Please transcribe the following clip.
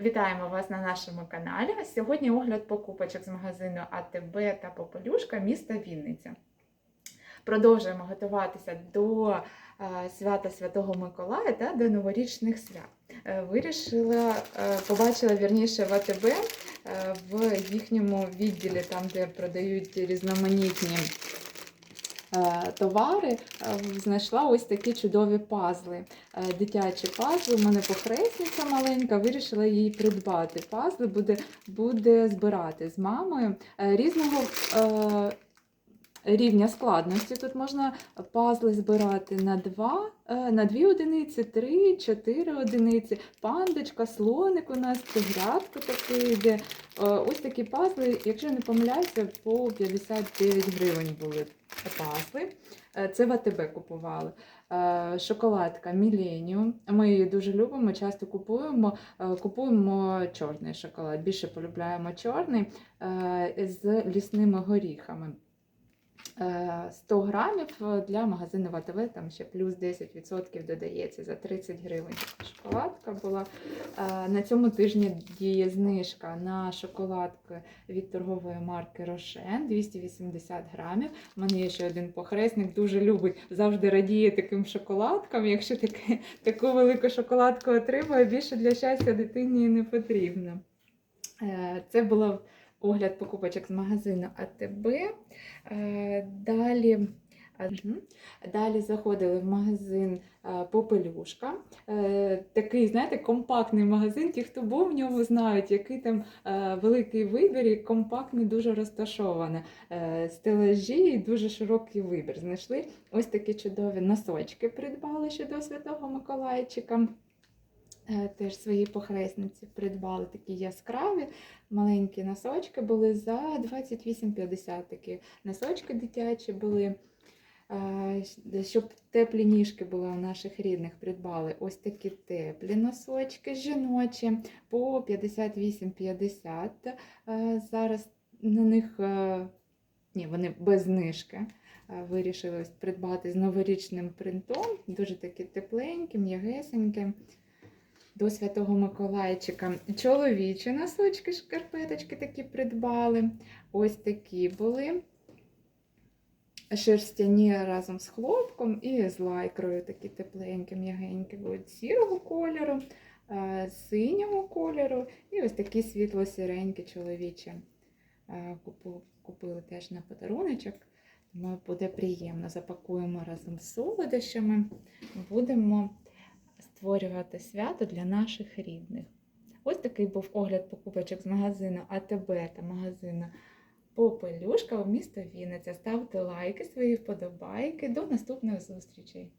Вітаємо вас на нашому каналі. Сьогодні огляд покупочок з магазину АТБ та Попелюшка міста Вінниця. Продовжуємо готуватися до е, свята Святого Миколая та до новорічних свят. Е, Вирішила, е, побачила вірніше в АТБ в їхньому відділі, там де продають різноманітні товари, е, знайшла ось такі чудові пазли. Е, Дитячі пазли. У мене похресниця маленька, вирішила її придбати. Пазли буде, буде збирати з мамою Е, різного. Е, Рівня складності. Тут можна пазли збирати на 2, на 2 одиниці, 3, 4 одиниці, пандочка, слоник у нас, тигрятко такий йде. Е, Ось такі пазли, якщо не помиляюся, по 59 гривень були пазли. Е, Це в АТБ купували. Е, Шоколадка Millennium. Ми її дуже любимо, часто купуємо. Е, Купуємо чорний шоколад. Більше полюбляємо чорний е, з лісними горіхами. Е, 100 грамів для магазину ВТВ, там ще плюс 10% додається за 30 гривень. Шоколадка була. Е, На цьому тижні діє знижка на шоколадки від торгової марки Рошен 280 грамів. У мене є ще один похресник, дуже любить, завжди радіє таким шоколадкам. Якщо таке, таку велику шоколадку отримує, більше для щастя дитині не потрібно. Е, Це було огляд покупочок з магазину АТБ. Е, Далі. Далі заходили в магазин е, Попелюшка. Е, Такий, знаєте, компактний магазин. Ті, хто був в ньому, знають, який там е, великий вибір і компактний, дуже розташований. Е, Стелажі і дуже широкий вибір. Знайшли ось такі чудові носочки, придбали ще до Святого Миколайчика. Е, Теж свої похресниці придбали такі яскраві, маленькі носочки були за 28,50 такі носочки дитячі були. Е, Щоб теплі ніжки були у наших рідних, придбали ось такі теплі носочки жіночі по 58,50. Е, Зараз на них ні, вони без знижки. Вирішили придбати з новорічним принтом. Дуже такі тепленькі, м'ягесенькі. До Святого Миколайчика. Чоловічі носочки, шкарпеточки такі придбали. Ось такі були. Шерстяні разом з хлопком і з лайкрою, такі тепленькі, м'ягенькі будуть сірого кольору, е, синього кольору і ось такі світло-сіренькі чоловічі. Е, Купили теж на подаруночок. Думаю, буде приємно. Запакуємо разом з солодощами. Будемо створювати свято для наших рідних. Ось такий був огляд покупочок з магазину АТБ та магазину Попелюшка у місто Вінниця. Ставте лайки, свої вподобайки. До наступних зустрічей!